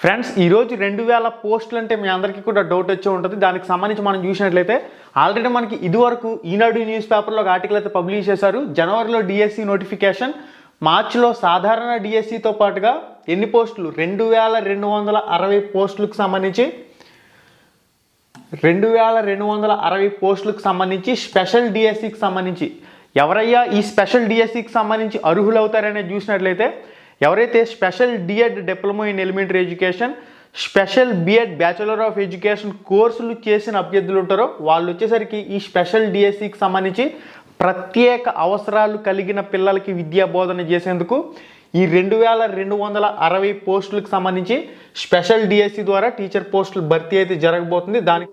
Friends ఈరోజు రెండు వేల పోస్టులు అంటే మీ అందరికీ కూడా డౌట్ వచ్చే ఉంటుంది. దానికి సంబంధించి మనం చూసినట్లయితే ఆల్రెడీ మనకి ఇదివరకు ఈనాడు న్యూస్ పేపర్లో ఒక ఆర్టికల్ అయితే పబ్లిష్ చేశారు. జనవరిలో డిఎస్సి నోటిఫికేషన్ మార్చిలో సాధారణ డిఎస్సితో పాటుగా ఎన్ని పోస్టులు? రెండు వేల రెండు వందల అరవై పోస్టులకు సంబంధించి రెండు వేల రెండు వందల అరవై పోస్టులకు సంబంధించి స్పెషల్ డిఎస్సికి సంబంధించి. ఎవరయ్యా ఈ స్పెషల్ డిఎస్సికి సంబంధించి అర్హులవుతారనే చూసినట్లయితే ఎవరైతే special D Ed diploma in elementary education special B Ed bachelor of education కోర్సులు చేసిన అభ్యర్థులు ఉంటారో వాళ్ళు వచ్చేసరికి ఈ స్పెషల్ డిఎస్సికి సంబంధించి ప్రత్యేక అవసరాలు కలిగిన పిల్లలకి విద్యా బోధన చేసేందుకు ఈ రెండు వేల రెండు వందల అరవై పోస్టులకు సంబంధించి స్పెషల్ డిఎస్సి ద్వారా టీచర్ పోస్టులు భర్తీ అయితే జరగబోతుంది. దానికి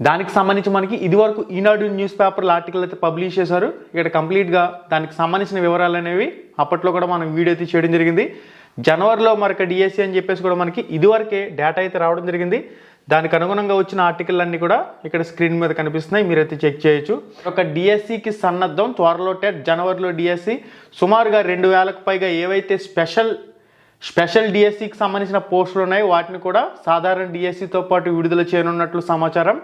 దానికి సంబంధించి మనకి ఇదివరకు ఈనాడు న్యూస్ పేపర్లో ఆర్టికల్ అయితే పబ్లిష్ చేశారు. ఇక్కడ కంప్లీట్గా దానికి సంబంధించిన వివరాలు అనేవి అప్పట్లో కూడా మనం వీడియో అయితే చేయడం జరిగింది. జనవరిలో మరొక డిఎస్సి అని చెప్పేసి కూడా మనకి ఇదివరకే డేటా అయితే రావడం జరిగింది. దానికి అనుగుణంగా వచ్చిన ఆర్టికల్ అన్నీ కూడా ఇక్కడ స్క్రీన్ మీద కనిపిస్తున్నాయి. మీరైతే చెక్ చేయొచ్చు. ఒక డిఎస్సికి సన్నద్ధం త్వరలో టెట్ జనవరిలో డిఎస్సి సుమారుగా రెండు వేలకు పైగా ఏవైతే స్పెషల్ స్పెషల్ డిఎస్సికి సంబంధించిన పోస్టులు ఉన్నాయి వాటిని కూడా సాధారణ డిఎస్సితో పాటు విడుదల చేయనున్నట్లు సమాచారం.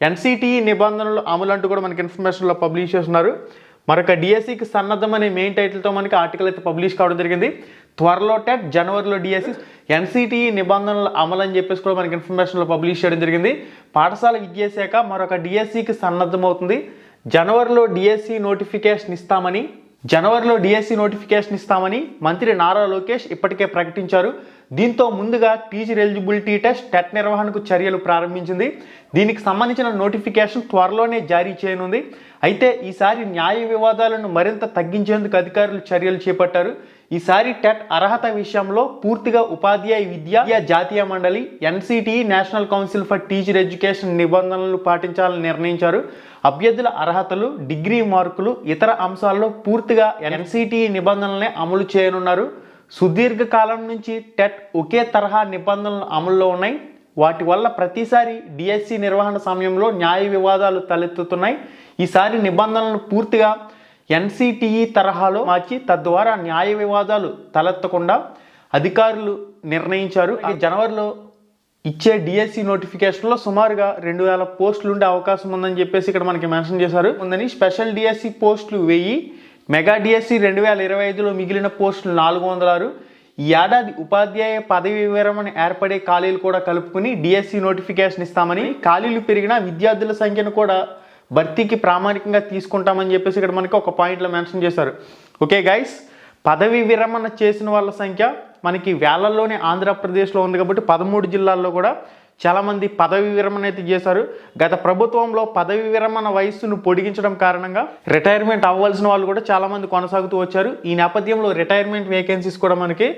ఎన్సిటిఈ నిబంధనలు అమలు అంటూ కూడా మనకి ఇన్ఫర్మేషన్లో పబ్లిష్ చేస్తున్నారు. మరొక డిఎస్సికి సన్నద్ధం అనే మెయిన్ టైటిల్తో మనకి ఆర్టికల్ అయితే పబ్లిష్ కావడం జరిగింది. త్వరలో టెట్ జనవరిలో డిఎస్సి ఎన్సిటిఈ నిబంధనలు అమలు అని చెప్పేసి కూడా మనకి ఇన్ఫర్మేషన్లో పబ్లిష్ చేయడం జరిగింది. పాఠశాల విద్యాశాఖ మరొక డిఎస్సికి సన్నద్ధం అవుతుంది జనవరిలో డిఎస్సి నోటిఫికేషన్ ఇస్తామని జనవరిలో డిఎస్సి నోటిఫికేషన్ ఇస్తామని మంత్రి నారా లోకేష్ ఇప్పటికే ప్రకటించారు. దీంతో ముందుగా టీచర్ ఎలిజిబిలిటీ టెస్ట్ టెట్ నిర్వహణకు చర్యలు ప్రారంభించింది. దీనికి సంబంధించిన నోటిఫికేషన్ త్వరలోనే జారీ చేయనుంది. అయితే ఈసారి న్యాయ వివాదాలను మరింత తగ్గించేందుకు అధికారులు చర్యలు చేపట్టారు. ఈసారి టెట్ అర్హత విషయంలో పూర్తిగా ఉపాధ్యాయ విద్య జాతీయ మండలి NCTE national council for teacher education నిబంధనలు పాటించాలని నిర్ణయించారు. అభ్యర్థుల అర్హతలు డిగ్రీ మార్కులు ఇతర అంశాల్లో పూర్తిగా ఎన్సిటిఈ నిబంధనలనే అమలు చేయనున్నారు. సుదీర్ఘ కాలం నుంచి టెట్ ఒకే తరహా నిబంధనలు అమల్లో ఉన్నాయి. వాటి వల్ల ప్రతిసారి డిఎస్సి నిర్వహణ సమయంలో న్యాయ వివాదాలు తలెత్తుతున్నాయి. ఈసారి నిబంధనలను పూర్తిగా ఎన్సిటిఈ తరహాలో మార్చి తద్వారా న్యాయ వివాదాలు తలెత్తకుండా అధికారులు నిర్ణయించారు. జనవరిలో ఇచ్చే డిఎస్సి నోటిఫికేషన్లో సుమారుగా రెండు వేల పోస్టులు ఉండే అవకాశం ఉందని చెప్పేసి ఇక్కడ మనకి మెన్షన్ చేశారు. ఉందని స్పెషల్ డిఎస్సి పోస్టులు వెయ్యి మెగా డిఎస్సి రెండు వేల ఇరవై ఐదులో మిగిలిన పోస్టులు నాలుగు వందల ఆరు ఈ ఏడాది ఉపాధ్యాయ పదవి వివరమని ఏర్పడే ఖాళీలు కూడా కలుపుకుని డిఎస్సి నోటిఫికేషన్ ఇస్తామని ఖాళీలు పెరిగినా విద్యార్థుల సంఖ్యను కూడా భర్తీకి ప్రామాణికంగా తీసుకుంటామని చెప్పేసి ఇక్కడ మనకి ఒక పాయింట్లో మెన్షన్ చేశారు. ఓకే గైస్ పదవి విరమణ చేసిన వాళ్ళ సంఖ్య మనకి వేలల్లోనే ఆంధ్రప్రదేశ్లో ఉంది కాబట్టి పదమూడు జిల్లాల్లో కూడా చాలామంది పదవి విరమణ అయితే చేశారు. గత ప్రభుత్వంలో పదవి విరమణ వయస్సును పొడిగించడం కారణంగా రిటైర్మెంట్ అవ్వాల్సిన వాళ్ళు కూడా చాలామంది కొనసాగుతూ వచ్చారు. ఈ నేపథ్యంలో రిటైర్మెంట్ వేకెన్సీస్ కూడా మనకి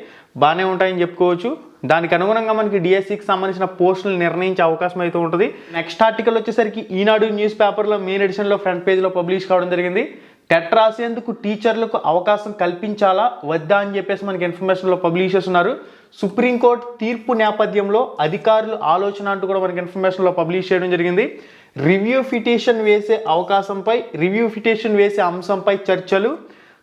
బాగానే ఉంటాయని చెప్పుకోవచ్చు. దానికి అనుగుణంగా మనకి డిఎస్సికి సంబంధించిన పోస్టులు నిర్ణయించే అవకాశం అయితే ఉంటుంది. నెక్స్ట్ ఆర్టికల్ వచ్చేసరికి ఈనాడు న్యూస్ పేపర్లో మెయిన్ ఎడిషన్లో ఫ్రంట్ పేజ్లో పబ్లిష్ కావడం జరిగింది. టెట్ రాసేందుకు టీచర్లకు అవకాశం కల్పించాలా? వద్దా అని చెప్పేసి మనకి ఇన్ఫర్మేషన్లో పబ్లిష్ చేస్తున్నారు. సుప్రీంకోర్టు తీర్పు నేపథ్యంలో అధికారులు ఆలోచన అంటూ కూడా మనకి ఇన్ఫర్మేషన్లో పబ్లిష్ చేయడం జరిగింది. రివ్యూ ఫిటేషన్ వేసే అవకాశంపై రివ్యూ ఫిటేషన్ వేసే అంశంపై చర్చలు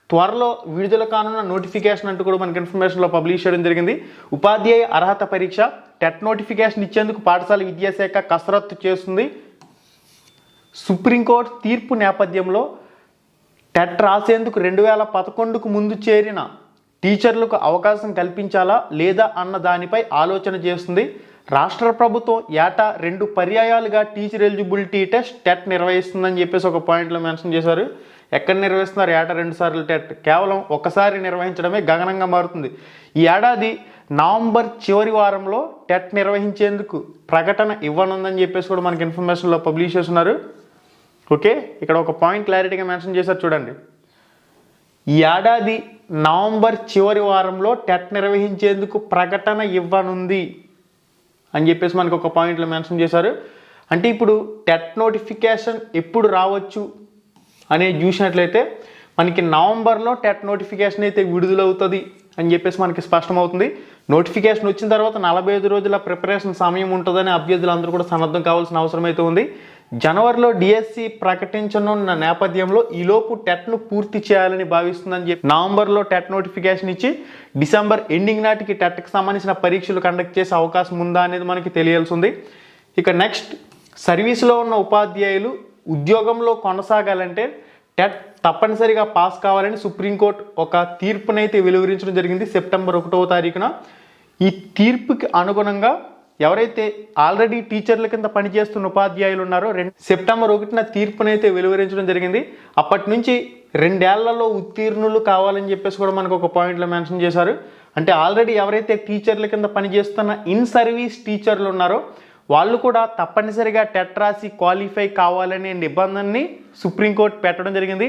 త్వరలో విడుదల కానున్న నోటిఫికేషన్ అంటూ కూడా మనకి ఇన్ఫర్మేషన్లో పబ్లిష్ చేయడం జరిగింది. ఉపాధ్యాయ అర్హత పరీక్ష టెట్ నోటిఫికేషన్ ఇచ్చేందుకు పాఠశాల విద్యాశాఖ కసరత్తు చేస్తుంది. సుప్రీంకోర్టు తీర్పు నేపథ్యంలో టెట్ రాసేందుకు రెండు వేల పదకొండుకు ముందు చేరిన టీచర్లకు అవకాశం కల్పించాలా లేదా అన్న దానిపై ఆలోచన చేస్తుంది. రాష్ట్ర ప్రభుత్వం ఏటా రెండు పర్యాయాలుగా టీచర్ ఎలిజిబిలిటీ టెస్ట్ టెట్ నిర్వహిస్తుందని చెప్పేసి ఒక పాయింట్లో మెన్షన్ చేశారు. ఎక్కడ నిర్వహిస్తున్నారు? ఏటా రెండు సార్లు టెట్. కేవలం ఒకసారి నిర్వహించడమే గగనంగా మారుతుంది. ఈ ఏడాది నవంబర్ చివరి వారంలో టెట్ నిర్వహించేందుకు ప్రకటన ఇవ్వనుందని చెప్పేసి కూడా మనకి ఇన్ఫర్మేషన్లో పబ్లిష్ చేస్తున్నారు. ఓకే? ఇక్కడ ఒక పాయింట్ క్లారిటీగా మెన్షన్ చేశారు చూడండి. ఈ ఏడాది నవంబర్ చివరి వారంలో టెట్ నిర్వహించేందుకు ప్రకటన ఇవ్వనుంది అని చెప్పేసి మనకు ఒక పాయింట్లో మెన్షన్ చేశారు. అంటే ఇప్పుడు టెట్ నోటిఫికేషన్ ఎప్పుడు రావచ్చు అనేది చూసినట్లయితే మనకి నవంబర్లో టెట్ నోటిఫికేషన్ అయితే విడుదలవుతుంది అని చెప్పేసి మనకి స్పష్టమవుతుంది. నోటిఫికేషన్ వచ్చిన తర్వాత నలభై ఐదు రోజుల ప్రిపరేషన్ సమయం ఉంటుందని అభ్యర్థులందరూ కూడా సన్నద్ధం కావాల్సిన అవసరం అయితే ఉంది. జనవరిలో డిఎస్సి ప్రకటించనున్న నేపథ్యంలో ఈలోపు టెట్ను పూర్తి చేయాలని భావిస్తుందని చెప్పి నవంబర్లో టెట్ నోటిఫికేషన్ ఇచ్చి డిసెంబర్ ఎండింగ్ నాటికి టెట్కి సంబంధించిన పరీక్షలు కండక్ట్ చేసే అవకాశం ఉందా అనేది మనకి తెలియాల్సింది ఇక నెక్స్ట్ సర్వీస్లో ఉన్న ఉపాధ్యాయులు ఉద్యోగంలో కొనసాగాలంటే టెట్ తప్పనిసరిగా పాస్ కావాలని సుప్రీంకోర్టు ఒక తీర్పునైతే వెలువరించడం జరిగింది సెప్టెంబర్ ఒకటవ తారీఖున. ఈ తీర్పుకి అనుగుణంగా ఎవరైతే ఆల్రెడీ టీచర్ల కింద పనిచేస్తున్న ఉపాధ్యాయులు ఉన్నారో రెండు సెప్టెంబర్ ఒకటిన తీర్పునైతే వెలువరించడం జరిగింది. అప్పటి నుంచి రెండేళ్ళలో ఉత్తీర్ణులు కావాలని చెప్పేసి కూడా మనకు ఒక పాయింట్లో మెన్షన్ చేశారు. అంటే ఆల్రెడీ ఎవరైతే టీచర్ల కింద పనిచేస్తున్న ఇన్ సర్వీస్ టీచర్లు ఉన్నారో వాళ్ళు కూడా తప్పనిసరిగా టెట్ రాసి క్వాలిఫై కావాలనే నిబంధనని సుప్రీంకోర్టు పెట్టడం జరిగింది.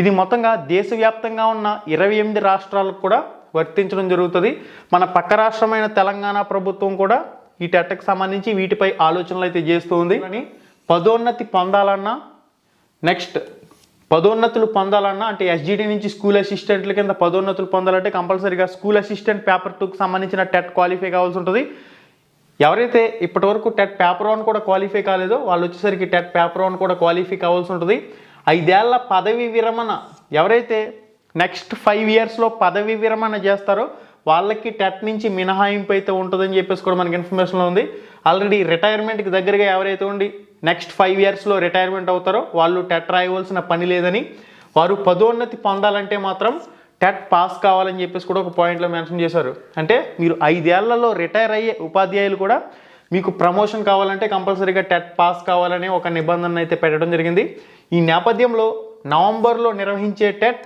ఇది మొత్తంగా దేశవ్యాప్తంగా ఉన్న ఇరవై ఎనిమిది రాష్ట్రాలకు కూడా వర్తించడం జరుగుతుంది. మన పక్క రాష్ట్రమైన తెలంగాణ ప్రభుత్వం కూడా ఈ టెట్కి సంబంధించి వీటిపై ఆలోచనలు అయితే చేస్తూ ఉంది. కానీ పదోన్నతి పొందాలన్నా నెక్స్ట్ పదోన్నతులు పొందాలన్నా అంటే ఎస్జిడి నుంచి స్కూల్ అసిస్టెంట్ల కింద పదోన్నతులు పొందాలంటే కంపల్సరీగా స్కూల్ అసిస్టెంట్ పేపర్ టూకి సంబంధించిన టెట్ క్వాలిఫై కావాల్సి ఉంటుంది. ఎవరైతే ఇప్పటివరకు టెట్ పేపర్ వన్ కూడా క్వాలిఫై కాలేదో వాళ్ళు వచ్చేసరికి టెట్ పేపర్ వన్ కూడా క్వాలిఫై కావాల్సి ఉంటుంది. ఐదేళ్ళ పదవి విరమణ ఎవరైతే నెక్స్ట్ ఫైవ్ ఇయర్స్లో పదవి విరమణ చేస్తారో వాళ్ళకి టెట్ నుంచి మినహాయింపు అయితే ఉంటుందని చెప్పేసి కూడా మనకి ఇన్ఫర్మేషన్లో ఉంది. ఆల్రెడీ రిటైర్మెంట్కి దగ్గరగా ఎవరైతే ఉండి నెక్స్ట్ ఫైవ్ ఇయర్స్లో రిటైర్మెంట్ అవుతారో వాళ్ళు టెట్ రాయవలసిన పని లేదని వారు పదోన్నతి పొందాలంటే మాత్రం టెట్ పాస్ కావాలని చెప్పేసి కూడా ఒక పాయింట్లో మెన్షన్ చేశారు. అంటే మీరు ఐదేళ్ళలో రిటైర్ అయ్యే ఉపాధ్యాయులు కూడా మీకు ప్రమోషన్ కావాలంటే కంపల్సరీగా టెట్ పాస్ కావాలనే ఒక నిబంధన అయితే పెట్టడం జరిగింది. ఈ నేపథ్యంలో నవంబర్లో నిర్వహించే టెట్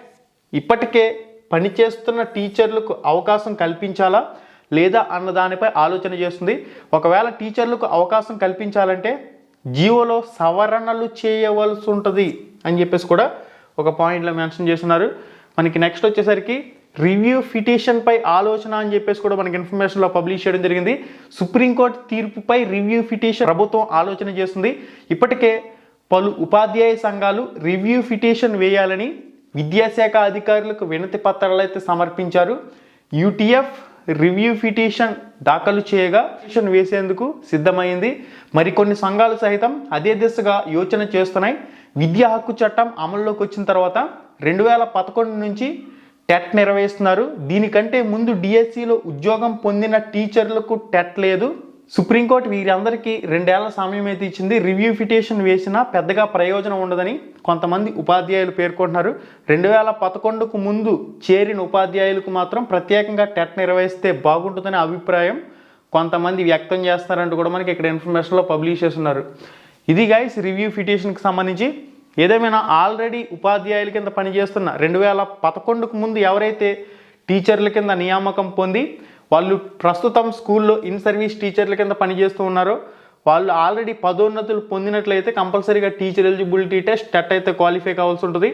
ఇప్పటికే పనిచేస్తున్న టీచర్లకు అవకాశం కల్పించాలా లేదా అన్న దానిపై ఆలోచన చేస్తుంది. ఒకవేళ టీచర్లకు అవకాశం కల్పించాలంటే జీవోలో సవరణలు చేయవలసి ఉంటుంది అని చెప్పేసి కూడా ఒక పాయింట్లో మెన్షన్ చేస్తున్నారు. మనకి నెక్స్ట్ వచ్చేసరికి రివ్యూ పిటిషన్పై ఆలోచన అని చెప్పేసి కూడా మనకి ఇన్ఫర్మేషన్లో పబ్లిష్ చేయడం జరిగింది. సుప్రీంకోర్టు తీర్పుపై రివ్యూ పిటిషన్ ప్రభుత్వం ఆలోచన చేస్తుంది. ఇప్పటికే పలు ఉపాధ్యాయ సంఘాలు రివ్యూ పిటిషన్ వేయాలని విద్యాశాఖ అధికారులకు వినతి పత్రాలు అయితే సమర్పించారు. యూటీఎఫ్ రివ్యూ పిటిషన్ దాఖలు చేయగా పిటిషన్ వేసేందుకు సిద్ధమైంది. మరికొన్ని సంఘాలు సైతం అదే దిశగా యోచన చేస్తున్నాయి. విద్యా హక్కు చట్టం అమల్లోకి వచ్చిన తర్వాత రెండు వేల పదకొండు నుంచి టెట్ నిర్వహిస్తున్నారు. దీనికంటే ముందు డిఎస్సిలో ఉద్యోగం పొందిన టీచర్లకు టెట్ లేదు. సుప్రీంకోర్టు వీరందరికీ రెండేళ్ళ సమయం అయితే ఇచ్చింది. రివ్యూ పిటిషన్ వేసినా పెద్దగా ప్రయోజనం ఉండదని కొంతమంది ఉపాధ్యాయులు పేర్కొంటున్నారు. రెండు వేల పదకొండుకు ముందు చేరిన ఉపాధ్యాయులకు మాత్రం ప్రత్యేకంగా టెట్ నిర్వహిస్తే బాగుంటుందనే అభిప్రాయం కొంతమంది వ్యక్తం చేస్తారంటూ కూడా మనకి ఇక్కడ ఇన్ఫర్మేషన్లో పబ్లిష్ చేస్తున్నారు. ఇది గైస్ రివ్యూ పిటిషన్కి సంబంధించి ఏదేమైనా ఆల్రెడీ ఉపాధ్యాయుల కింద పనిచేస్తున్న రెండు వేల పదకొండుకు ముందు ఎవరైతే టీచర్ల కింద నియామకం పొంది వాళ్ళు ప్రస్తుతం స్కూల్లో ఇన్ సర్వీస్ టీచర్ల కింద పనిచేస్తూ ఉన్నారో. వాళ్ళు ఆల్రెడీ పదోన్నతులు పొందినట్లయితే కంపల్సరీగా టీచర్ ఎలిజిబిలిటీ టెస్ట్ టెట్ అయితే క్వాలిఫై కావాల్సి ఉంటుంది.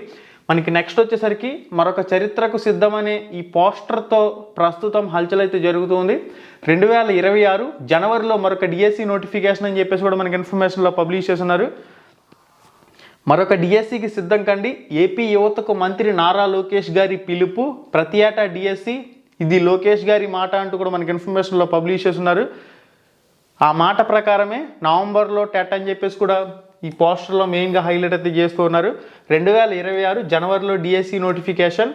మనకి నెక్స్ట్ వచ్చేసరికి మరొక చరిత్రకు సిద్ధమనే ఈ పోస్టర్తో ప్రస్తుతం హల్చల్ అయితే జరుగుతుంది. రెండు వేల ఇరవై ఆరు జనవరిలో మరొక డిఎస్సి నోటిఫికేషన్ అని చెప్పేసి కూడా మనకి ఇన్ఫర్మేషన్లో పబ్లిష్ చేస్తున్నారు. మరొక డిఎస్సికి సిద్ధం కండి. ఏపీ యువతకు మంత్రి నారా లోకేష్ గారి పిలుపు ప్రతి ఏటా డిఎస్సి ఇది లోకేష్ గారి మాట అంటూ కూడా మనకి ఇన్ఫర్మేషన్లో పబ్లిష్ చేస్తున్నారు ఆ మాట ప్రకారమే నవంబర్లో టెట్ అని చెప్పేసి కూడా ఈ పోస్టర్లో మెయిన్గా హైలైట్ అయితే చేస్తూ ఉన్నారు. రెండు వేల ఇరవై ఆరు జనవరిలో డిఎస్సి నోటిఫికేషన్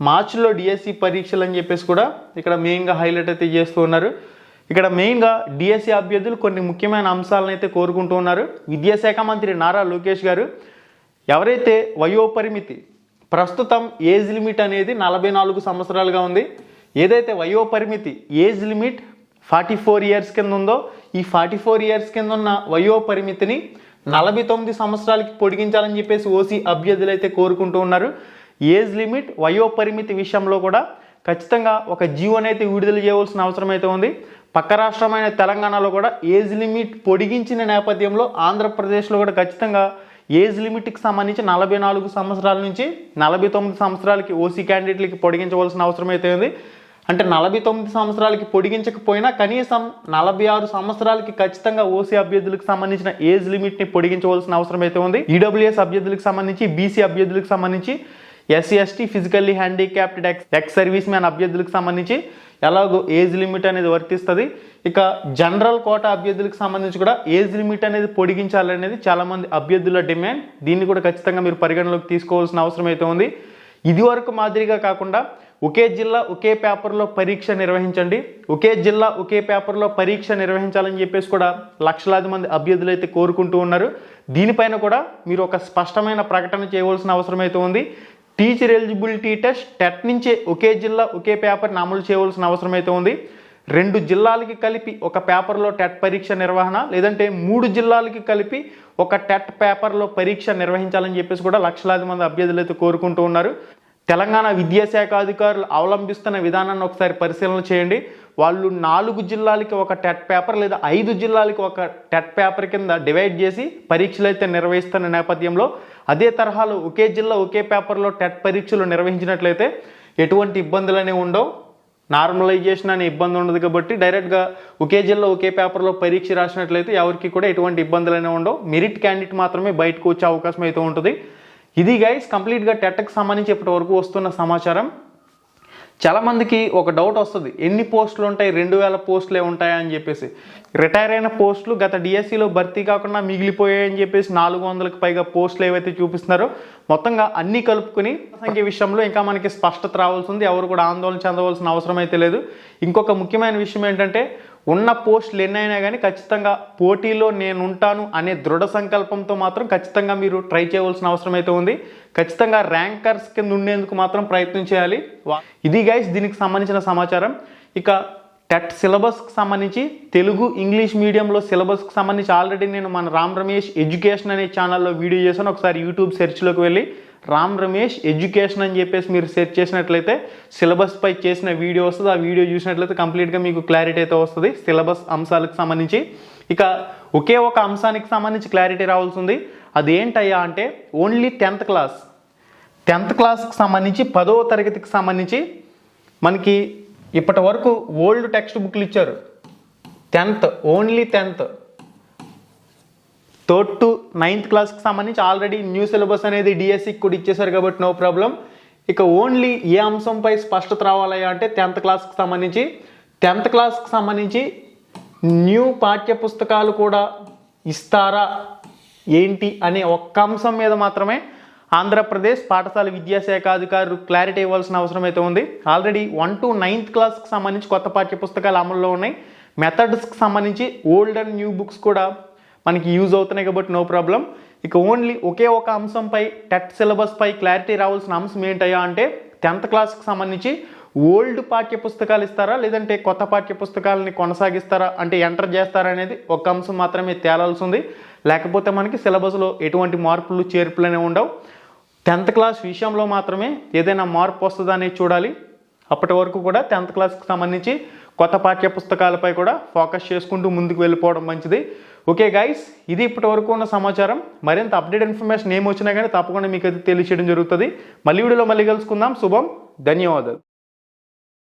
మార్చిలో డిఎస్సి పరీక్షలు అని చెప్పేసి కూడా ఇక్కడ మెయిన్గా హైలైట్ అయితే చేస్తూ ఉన్నారు. ఇక్కడ మెయిన్గా డిఎస్సి అభ్యర్థులు కొన్ని ముఖ్యమైన అంశాలను అయితే కోరుకుంటూ ఉన్నారు. విద్యాశాఖ మంత్రి నారా లోకేష్ గారు ఎవరైతే వయోపరిమితి ప్రస్తుతం ఏజ్ లిమిట్ అనేది నలభై నాలుగు సంవత్సరాలుగా ఉంది. ఏదైతే వయోపరిమితి age limit forty four years కింద ఉందో ఈ ఫార్టీ ఫోర్ ఇయర్స్ కింద ఉన్న వయోపరిమితిని నలభై తొమ్మిది సంవత్సరాలకి పొడిగించాలని చెప్పేసి ఓసీ అభ్యర్థులు అయితే కోరుకుంటూ ఉన్నారు. ఏజ్ లిమిట్ వయోపరిమితి విషయంలో కూడా ఖచ్చితంగా ఒక జీవనైతే విడుదల చేయవలసిన అవసరం అయితే ఉంది. పక్క రాష్ట్రమైన తెలంగాణలో కూడా ఏజ్ లిమిట్ పొడిగించిన నేపథ్యంలో ఆంధ్రప్రదేశ్లో కూడా ఖచ్చితంగా ఏజ్ లిమిట్కి సంబంధించి నలభై నాలుగు సంవత్సరాల నుంచి నలభై తొమ్మిది సంవత్సరాలకి ఓసీ క్యాండిడేట్లకి పొడిగించవలసిన అవసరం అయితే ఉంది. అంటే నలభై తొమ్మిది సంవత్సరాలకి పొడిగించకపోయినా కనీసం నలభై ఆరు సంవత్సరాలకి ఖచ్చితంగా ఓసీ అభ్యర్థులకు సంబంధించిన ఏజ్ లిమిట్ని పొడిగించవలసిన అవసరం అయితే ఉంది. ఈడబ్ల్యూఎస్ అభ్యర్థులకు సంబంధించి బీసీ అభ్యర్థులకు సంబంధించి SC ST physically handicapped ex ex service man అభ్యర్థులకు సంబంధించి ఎలాగో ఏజ్ లిమిట్ అనేది వర్తిస్తుంది. ఇక జనరల్ కోట అభ్యర్థులకు సంబంధించి కూడా ఏజ్ లిమిట్ అనేది పొడిగించాలనేది చాలామంది అభ్యర్థుల డిమాండ్. దీన్ని కూడా ఖచ్చితంగా మీరు పరిగణలోకి తీసుకోవాల్సిన అవసరం అయితే ఉంది. ఇదివరకు మాదిరిగా కాకుండా ఒకే జిల్లా ఒకే పేపర్లో పరీక్ష నిర్వహించండి. ఒకే జిల్లా ఒకే పేపర్లో పరీక్ష నిర్వహించాలని చెప్పేసి కూడా లక్షలాది మంది అభ్యర్థులు అయితే కోరుకుంటూ ఉన్నారు. దీనిపైన కూడా మీరు ఒక స్పష్టమైన ప్రకటన చేయవలసిన అవసరం అయితే ఉంది. టీచర్ ఎలిజిబిలిటీ టెస్ట్ టెట్ నుంచే ఒకే జిల్లా ఒకే పేపర్ని అమలు చేయవలసిన అవసరం అయితే ఉంది. రెండు జిల్లాలకి కలిపి ఒక పేపర్లో టెట్ పరీక్ష నిర్వహణ లేదంటే మూడు జిల్లాలకి కలిపి ఒక టెట్ పేపర్లో పరీక్ష నిర్వహించాలని చెప్పేసి కూడా లక్షలాది మంది అభ్యర్థులు అయితే కోరుకుంటూ ఉన్నారు. తెలంగాణ విద్యాశాఖ అధికారులు అవలంబిస్తున్న విధానాన్ని ఒకసారి పరిశీలన చేయండి. వాళ్ళు నాలుగు జిల్లాలకి ఒక టెట్ పేపర్ లేదా ఐదు జిల్లాలకి ఒక టెట్ పేపర్ కింద డివైడ్ చేసి పరీక్షలు అయితే నిర్వహిస్తున్న నేపథ్యంలో అదే తరహాలో ఒకే జిల్లా ఒకే పేపర్లో టెట్ పరీక్షలు నిర్వహించినట్లయితే ఎటువంటి ఇబ్బందులు అనేవి ఉండవు. నార్మలైజేషన్ అనే ఇబ్బంది ఉండదు కాబట్టి డైరెక్ట్గా ఒకే జిల్లా ఒకే పేపర్లో పరీక్ష రాసినట్లయితే ఎవరికి కూడా ఎటువంటి ఇబ్బందులు అనేవి ఉండవు. మెరిట్ క్యాండిడేట్ మాత్రమే బయటకు వచ్చే అవకాశం అయితే ఉంటుంది. ఇది గైస్ కంప్లీట్గా టెట్కి సంబంధించి ఇప్పటి వరకు వస్తున్న సమాచారం. చాలామందికి ఒక డౌట్ వస్తుంది. ఎన్ని పోస్టులు ఉంటాయి? రెండు వేల పోస్టులే ఉంటాయా అని చెప్పేసి. రిటైర్ అయిన పోస్టులు గత డిఎస్సిలో భర్తీ కాకుండా మిగిలిపోయాయని చెప్పేసి నాలుగు వందలకు పైగా పోస్టులు ఏవైతే చూపిస్తున్నారో మొత్తంగా అన్నీ కలుపుకొని సంఖ్య విషయంలో ఇంకా మనకి స్పష్టత రావాల్సింది ఎవరు కూడా ఆందోళన చెందవలసిన అవసరం అయితే లేదు. ఇంకొక ముఖ్యమైన విషయం ఏంటంటే ఉన్న పోస్టులు ఎన్నైనా కానీ ఖచ్చితంగా పోటీలో నేను ఉంటాను అనే దృఢ సంకల్పంతో మాత్రం ఖచ్చితంగా మీరు ట్రై చేయవలసిన అవసరం అయితే ఉంది. ఖచ్చితంగా ర్యాంకర్స్ కింద ఉండేందుకు మాత్రం ప్రయత్నం చేయాలి. ఇది గైస్ దీనికి సంబంధించిన సమాచారం. ఇక టెట్ సిలబస్కి సంబంధించి తెలుగు ఇంగ్లీష్ మీడియంలో సిలబస్కి సంబంధించి ఆల్రెడీ నేను మన రామ్ రమేష్ ఎడ్యుకేషన్ అనే ఛానల్లో వీడియో చేశాను. ఒకసారి యూట్యూబ్ సెర్చ్లోకి వెళ్ళి రామ్ రమేష్ ఎడ్యుకేషన్ అని చెప్పేసి మీరు సెర్చ్ చేసినట్లయితే సిలబస్ పై చేసిన వీడియో వస్తుంది. ఆ వీడియో చూసినట్లయితే కంప్లీట్గా మీకు క్లారిటీ అయితే వస్తుంది. సిలబస్ అంశాలకు సంబంధించి. ఇక ఒకే ఒక అంశానికి సంబంధించి క్లారిటీ రావాల్సింది అదేంటయ్యా అంటే ఓన్లీ టెన్త్ క్లాస్. టెన్త్ క్లాస్కి సంబంధించి పదవ తరగతికి సంబంధించి మనకి ఇప్పటి వరకు ఓల్డ్ టెక్స్ట్ బుక్లు ఇచ్చారు. Tenth only tenth. Third to ninth క్లాస్కి సంబంధించి ఆల్రెడీ న్యూ సిలబస్ అనేది డిఎస్సికి కూడా ఇచ్చేశారు కాబట్టి నో ప్రాబ్లం. ఇక ఓన్లీ ఏ అంశంపై స్పష్టత రావాలయ్యా అంటే టెన్త్ క్లాస్కి సంబంధించి. టెన్త్ క్లాస్కి సంబంధించి న్యూ పాఠ్య పుస్తకాలు కూడా ఇస్తారా? ఏంటి? అనే ఒక్క అంశం మీద మాత్రమే ఆంధ్రప్రదేశ్ పాఠశాల విద్యాశాఖ అధికారులు క్లారిటీ ఇవ్వాల్సిన అవసరం అయితే ఉంది. ఆల్రెడీ వన్ టు నైన్త్ క్లాస్కి సంబంధించి కొత్త పాఠ్య పుస్తకాలు అమల్లో ఉన్నాయి. మెథడ్స్కి సంబంధించి ఓల్డ్ అండ్ న్యూ బుక్స్ కూడా మనకి యూజ్ అవుతున్నాయి కాబట్టి నో ప్రాబ్లం ఇక ఓన్లీ ఒకే ఒక అంశంపై టెట్ సిలబస్ పై క్లారిటీ రావాల్సిన అంశం ఏంటయ్యా అంటే టెన్త్ క్లాస్కి సంబంధించి ఓల్డ్ పాఠ్య పుస్తకాలు ఇస్తారా? లేదంటే కొత్త పాఠ్య పుస్తకాలని కొనసాగిస్తారా? అంటే ఎంటర్ చేస్తారా అనేది ఒక అంశం మాత్రమే తేలాల్సి ఉంది. లేకపోతే మనకి సిలబస్లో ఎటువంటి మార్పులు చేర్పులు అనేవి ఉండవు. టెన్త్ క్లాస్ విషయంలో మాత్రమే ఏదైనా మార్పు వస్తుందా అనేది చూడాలి. అప్పటి వరకు కూడా టెన్త్ క్లాస్కి సంబంధించి కొత్త పాఠ్య పుస్తకాలపై కూడా ఫోకస్ చేసుకుంటూ ముందుకు వెళ్ళిపోవడం మంచిది. ఓకే గైస్ ఇది ఇప్పటి వరకు ఉన్న సమాచారం. మరింత అప్డేట్ ఇన్ఫర్మేషన్ ఏమి వచ్చినా కానీ తప్పకుండా మీకు అయితే తెలియచేయడం జరుగుతుంది. మళ్ళీ వీడియోలో మళ్ళీ కలుసుకుందాం. శుభం ధన్యవాదాలు.